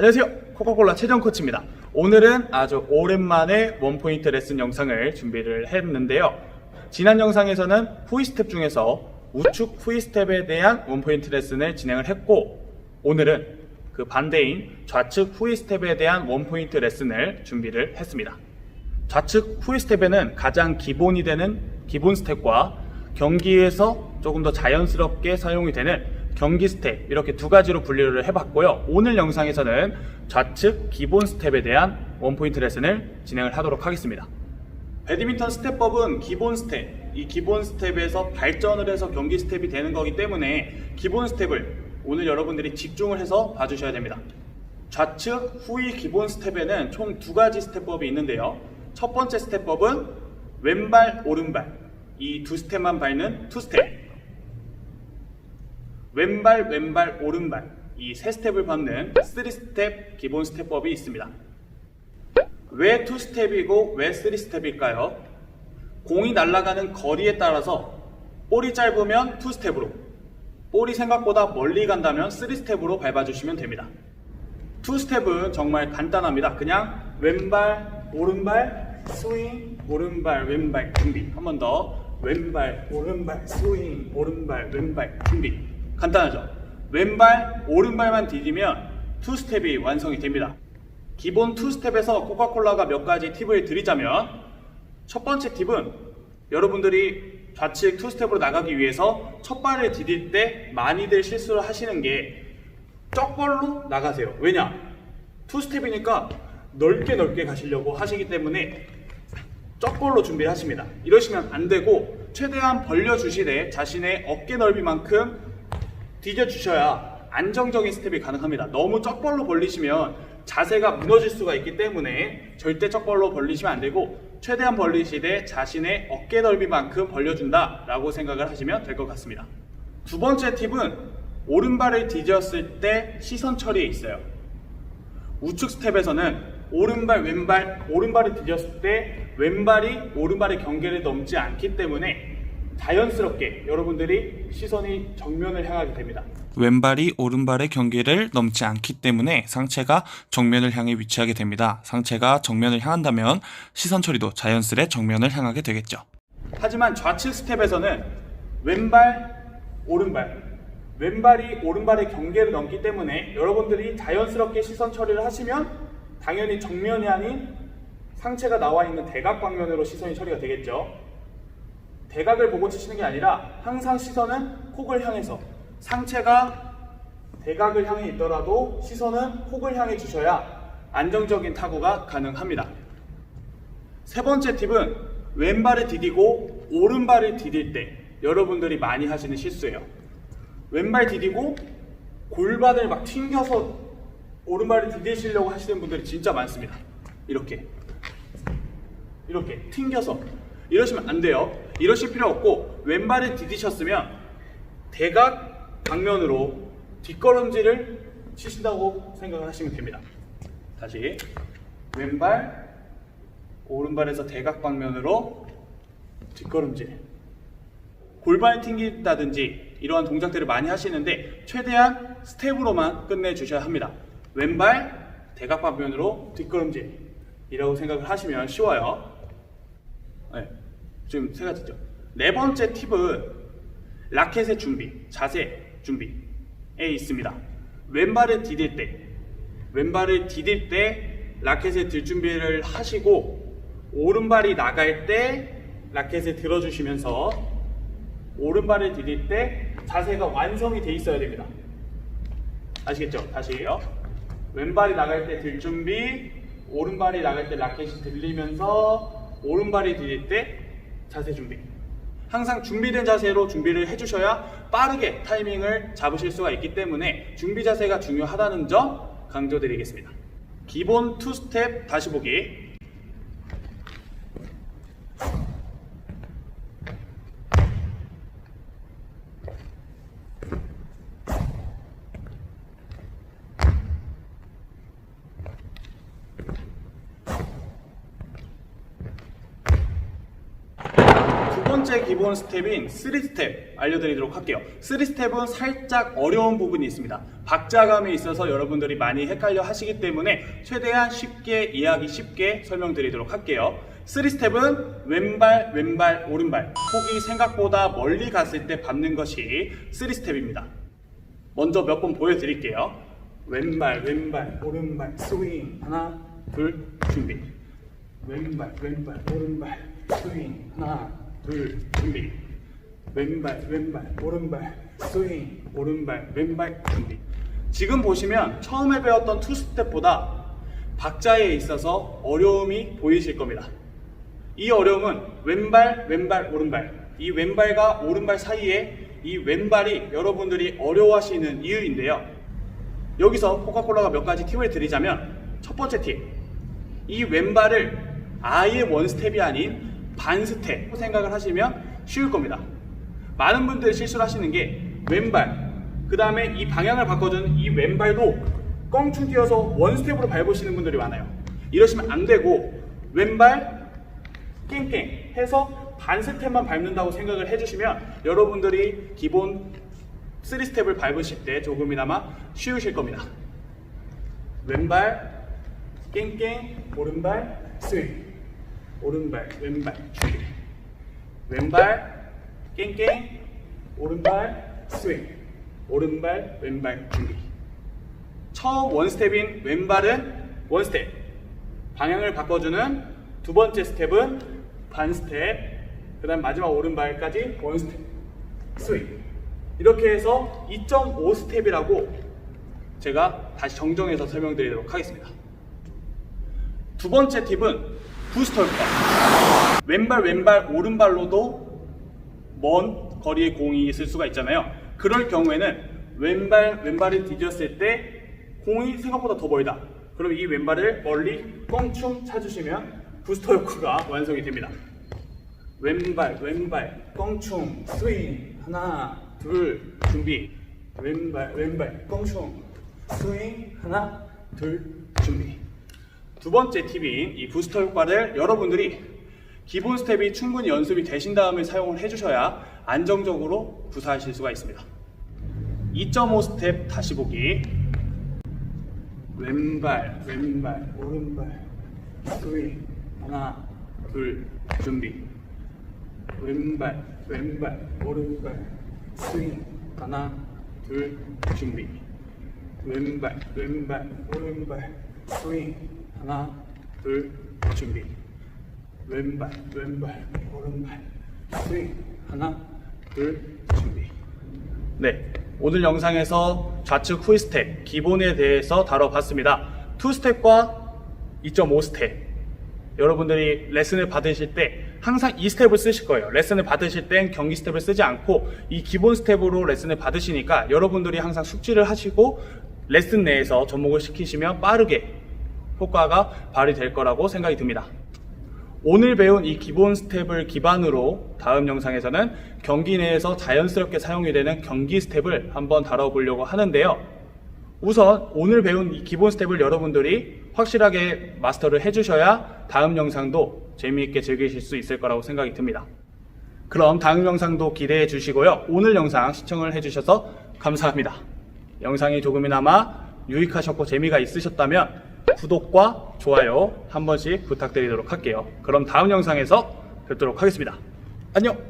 안녕하세요. 코카콜라 최정 코치입니다. 오늘은 아주 오랜만에 원포인트 레슨 영상을 준비를 했는데요. 지난 영상에서는 후위 스텝 중에서 우측 후위 스텝에 대한 원포인트 레슨을 진행을 했고 오늘은 그 반대인 좌측 후위 스텝에 대한 원포인트 레슨을 준비를 했습니다. 좌측 후위 스텝에는 가장 기본이 되는 기본 스텝과 경기에서 조금 더 자연스럽게 사용이 되는 경기 스텝 이렇게 두 가지로 분류를 해봤고요. 오늘 영상에서는 좌측 기본 스텝에 대한 원포인트 레슨을 진행을 하도록 하겠습니다. 배드민턴 스텝법은 기본 스텝, 이 기본 스텝에서 발전을 해서 경기 스텝이 되는 거기 때문에 기본 스텝을 오늘 여러분들이 집중을 해서 봐주셔야 됩니다. 좌측 후위 기본 스텝에는 총 두 가지 스텝법이 있는데요. 첫 번째 스텝법은 왼발, 오른발 이 두 스텝만 밟는 투 스텝. 왼발, 왼발, 오른발 이 세 스텝을 밟는 쓰리 스텝 기본 스텝법이 있습니다. 왜투 스텝이고 왜 쓰리 스텝일까요? 공이 날아가는 거리에 따라서 볼이 짧으면 투 스텝으로, 볼이 생각보다 멀리 간다면 쓰리 스텝으로 밟아주시면 됩니다. 투 스텝은 정말 간단합니다. 그냥 왼발, 오른발, 스윙, 오른발, 왼발, 준비. 한 번 더. 왼발, 오른발, 스윙, 오른발, 왼발, 준비. 간단하죠? 왼발, 오른발만 디디면 투 스텝이 완성이 됩니다. 기본 투 스텝에서 코카콜라가 몇 가지 팁을 드리자면 첫 번째 팁은 여러분들이 좌측 투 스텝으로 나가기 위해서 첫 발을 디딜 때 많이들 실수를 하시는 게 쩍벌로 나가세요. 왜냐? 투 스텝이니까 넓게 넓게 가시려고 하시기 때문에 쩍벌로 준비를 하십니다. 이러시면 안 되고 최대한 벌려주시되 자신의 어깨 넓이만큼 뒤져주셔야 안정적인 스텝이 가능합니다. 너무 쩍벌로 벌리시면 자세가 무너질 수가 있기 때문에 절대 쩍벌로 벌리시면 안 되고 최대한 벌리시되 자신의 어깨 넓이만큼 벌려준다라고 생각을 하시면 될 것 같습니다. 두 번째 팁은 오른발을 뒤졌을 때 시선 처리에 있어요. 우측 스텝에서는 오른발, 왼발, 오른발을 뒤졌을 때 왼발이 오른발의 경계를 넘지 않기 때문에 자연스럽게 여러분들이 시선이 정면을 향하게 됩니다. 왼발이 오른발의 경계를 넘지 않기 때문에 상체가 정면을 향해 위치하게 됩니다. 상체가 정면을 향한다면 시선 처리도 자연스레 정면을 향하게 되겠죠. 하지만 좌측 스텝에서는 왼발, 오른발, 왼발이 오른발의 경계를 넘기 때문에 여러분들이 자연스럽게 시선 처리를 하시면 당연히 정면이 아닌 상체가 나와 있는 대각 방면으로 시선이 처리가 되겠죠. 대각을 보고 치시는 게 아니라 항상 시선은 콕을 향해서 상체가 대각을 향해 있더라도 시선은 콕을 향해 주셔야 안정적인 타구가 가능합니다. 세 번째 팁은 왼발을 디디고 오른발을 디딜 때 여러분들이 많이 하시는 실수예요. 왼발 디디고 골반을 막 튕겨서 오른발을 디디시려고 하시는 분들이 진짜 많습니다. 이렇게 이렇게 튕겨서 이러시면 안 돼요. 이러실 필요 없고 왼발을 디디셨으면 대각 방면으로 뒷걸음질을 치신다고 생각을 하시면 됩니다. 다시 왼발 오른발에서 대각 방면으로 뒷걸음질 골반을 튕긴다든지 이러한 동작들을 많이 하시는데 최대한 스텝으로만 끝내주셔야 합니다. 왼발 대각 방면으로 뒷걸음질이라고 생각을 하시면 쉬워요. 네, 지금 세 가지죠. 네 번째 팁은 라켓의 준비, 자세 준비에 있습니다. 왼발을 디딜 때, 왼발을 디딜 때 라켓을 들 준비를 하시고 오른발이 나갈 때 라켓을 들어주시면서 오른발을 디딜 때 자세가 완성이 돼 있어야 됩니다. 아시겠죠? 다시요. 왼발이 나갈 때 들 준비, 오른발이 나갈 때 라켓이 들리면서 오른발이 디딜 때 자세 준비. 항상 준비된 자세로 준비를 해주셔야 빠르게 타이밍을 잡으실 수가 있기 때문에 준비 자세가 중요하다는 점 강조드리겠습니다. 기본 투 스텝 다시 보기. 두 번째 기본 스텝인 3스텝 알려드리도록 할게요. 3스텝은 살짝 어려운 부분이 있습니다. 박자감에 있어서 여러분들이 많이 헷갈려 하시기 때문에 최대한 쉽게 이해하기 쉽게 설명드리도록 할게요. 3스텝은 왼발, 왼발, 오른발. 폭이 생각보다 멀리 갔을 때 밟는 것이 3스텝입니다. 먼저 몇 번 보여드릴게요. 왼발, 왼발, 오른발, 스윙. 하나, 둘, 준비. 왼발, 왼발, 오른발, 스윙. 하나, 둘, 준비. 왼발, 왼발, 오른발, 스윙. 오른발, 왼발, 준비. 지금 보시면 처음에 배웠던 투스텝보다 박자에 있어서 어려움이 보이실 겁니다. 이 어려움은 왼발, 왼발, 오른발. 이 왼발과 오른발 사이에 이 왼발이 여러분들이 어려워하시는 이유인데요. 여기서 코카콜라가 몇 가지 팁을 드리자면 첫 번째 팁. 이 왼발을 아예 원 스텝이 아닌 반 스텝 생각을 하시면 쉬울 겁니다. 많은 분들이 실수를 하시는 게 왼발, 그 다음에 이 방향을 바꿔주는 이 왼발도 껑충 뛰어서 원 스텝으로 밟으시는 분들이 많아요. 이러시면 안 되고 왼발 깽깽 해서 반 스텝만 밟는다고 생각을 해주시면 여러분들이 기본 3스텝을 밟으실 때 조금이나마 쉬우실 겁니다. 왼발 깽깽 오른발 스윙 오른발 왼발 준비 왼발 깽깽. 오른발 스윙. 오른발 왼발 준비 처음 원스텝인 왼발은 원스텝. 방향을 바꿔주는 두 번째 스텝은 반스텝. 그 다음 마지막 오른발까지 원스텝. 스윙. 이렇게 해서 2.5스텝이라고 제가 다시 정정해서 설명드리도록 하겠습니다. 두 번째 팁은 부스터입니다. 왼발 왼발 오른발로도 먼 거리의 공이 있을 수가 있잖아요. 그럴 경우에는 왼발 왼발을 디뎠을 때 공이 생각보다 더 멀다. 그럼 이 왼발을 멀리 껑충 차주시면 부스터 효과가 완성이 됩니다. 왼발 왼발 껑충 스윙 하나 둘 준비. 왼발 왼발 껑충 스윙 하나 둘 준비 두 번째 팁인 이 부스터 효과를 여러분들이 기본 스텝이 충분히 연습이 되신 다음에 사용을 해주셔야 안정적으로 구사하실 수가 있습니다. 2.5 스텝 다시 보기. 왼발 왼발 오른발. 스윙 하나 둘 준비. 왼발 왼발 오른발. 스윙. 하나 둘 준비. 왼발 왼발 오른발. 스윙 하나 둘 준비. 왼발 왼발 오른발. 스윙. 하나 둘 준비. 네 오늘 영상에서 좌측 후위 스텝 기본에 대해서 다뤄봤습니다. 투 스텝과 2.5 스텝. 여러분들이 레슨을 받으실 때 항상 이 스텝을 쓰실 거예요. 레슨을 받으실 땐 경기 스텝을 쓰지 않고 이 기본 스텝으로 레슨을 받으시니까 여러분들이 항상 숙지를 하시고 레슨 내에서 접목을 시키시면 빠르게 효과가 발휘될 거라고 생각이 듭니다. 오늘 배운 이 기본 스텝을 기반으로 다음 영상에서는 경기 내에서 자연스럽게 사용이 되는 경기 스텝을 한번 다뤄보려고 하는데요. 우선 오늘 배운 이 기본 스텝을 여러분들이 확실하게 마스터를 해주셔야 다음 영상도 재미있게 즐기실 수 있을 거라고 생각이 듭니다. 그럼 다음 영상도 기대해 주시고요. 오늘 영상 시청을 해주셔서 감사합니다. 영상이 조금이나마 유익하셨고 재미가 있으셨다면 구독과 좋아요 한 번씩 부탁드리도록 할게요. 그럼 다음 영상에서 뵙도록 하겠습니다. 안녕!